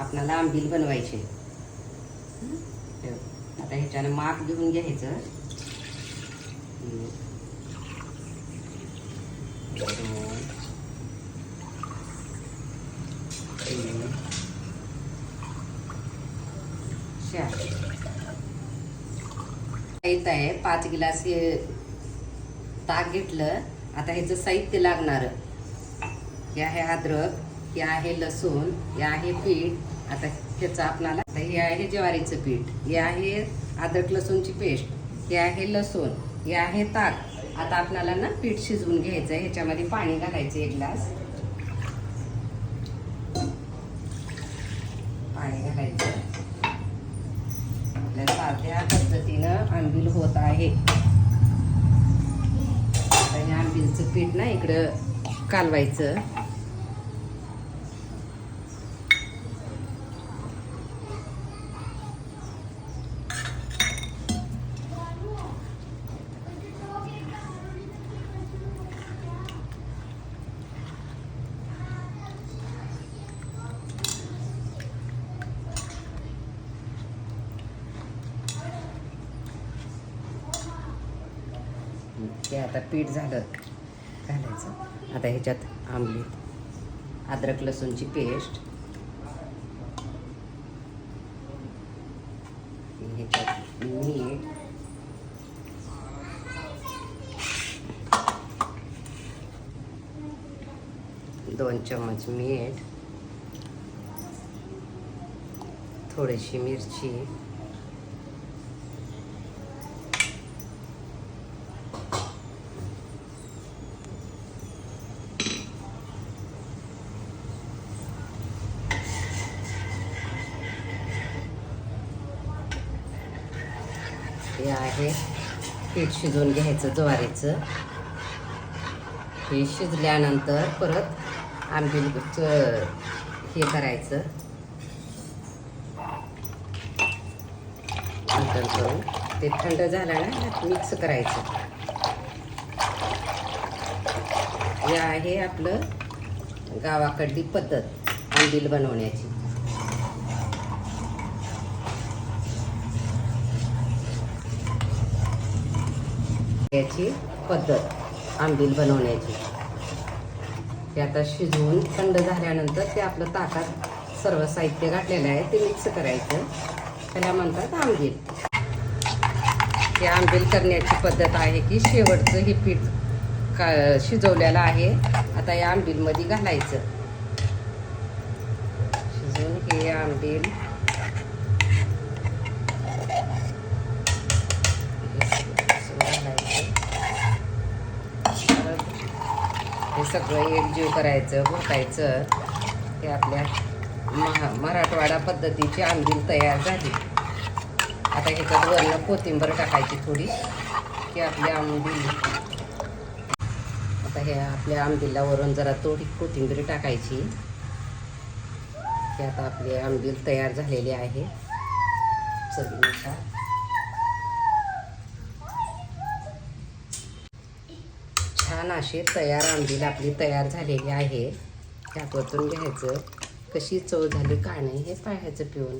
आपणाला आंबील बनवायचे. आता ह्याच्यानं माप घेऊन घ्यायचं. एक, येत आहे पाच गिलास हे ताक घेतलं. आता ह्याचं साहित्य लागणार. हे आहे अद्रक. हे आहे लसूण हे आहे पीठ. आता ह्याचं आपल्याला आता हे आहे ज्वारीचं पीठ. हे आहे अद्रक लसूणची पेस्ट. हे आहे लसूण. हे आहे ताक. आता आपणाला ना पीठ शिजवून घ्यायचं ह्याच्यामध्ये पाणी घालायचं एक ग्लास. पाणी घालायचं. आपल्या साध्या पद्धतीनं आंबील होत आहे. आता हे आंबीलचं पीठ ना इकडं कालवायचं. हे आता पीठ झालं. घालायचं. आता ह्याच्यात आंबली अद्रक लसूणची पेस्ट. ह्याच्यात मीठ. दोन चम्मच मीठ. थोडीशी मिरची. हे आहे. पीठ शिजवून घ्यायचं ज्वारीचं. हे शिजल्यानंतर परत आंबीलचं हे करायचं. नंतर करून ते थंड झालं ना मिक्स करायचं. हे आहे आपलं गावाकडली पद्धत आंबील बनवण्याची. याची पद्धत आंबील बनवण्याची. ते आता शिजवून थंड झाल्यानंतर ते आपलं ताकात सर्व साहित्य घातलेलं आहे ते मिक्स करायचं. त्याला म्हणतात आंबील. ते आंबील करण्याची पद्धत आहे की शेवटचं हे पीठ का शिजवलेलं आहे. आता या आंबीलमध्ये घालायचं शिजवून हे आंबील घालायचं परत हे सगळं एकजीव करायचं घोटायचं हे आपल्या महा मराठवाडा पद्धतीची आंबील तयार झाली. आता ह्याच्यात वरनं कोथिंबीर टाकायची थोडी की आपली आंबील आता हे आपल्या आंबीला वरून जरा थोडी कोथिंबीर टाकायची. की आता आपली आंबील तयार झालेली आहे. चवीनुसार. छान अशी तयार आंबील आपली तयार झालेली आहे. त्यात वतून घ्यायचं. कशी चव झाली का नाही हे पाहायचं पिऊन.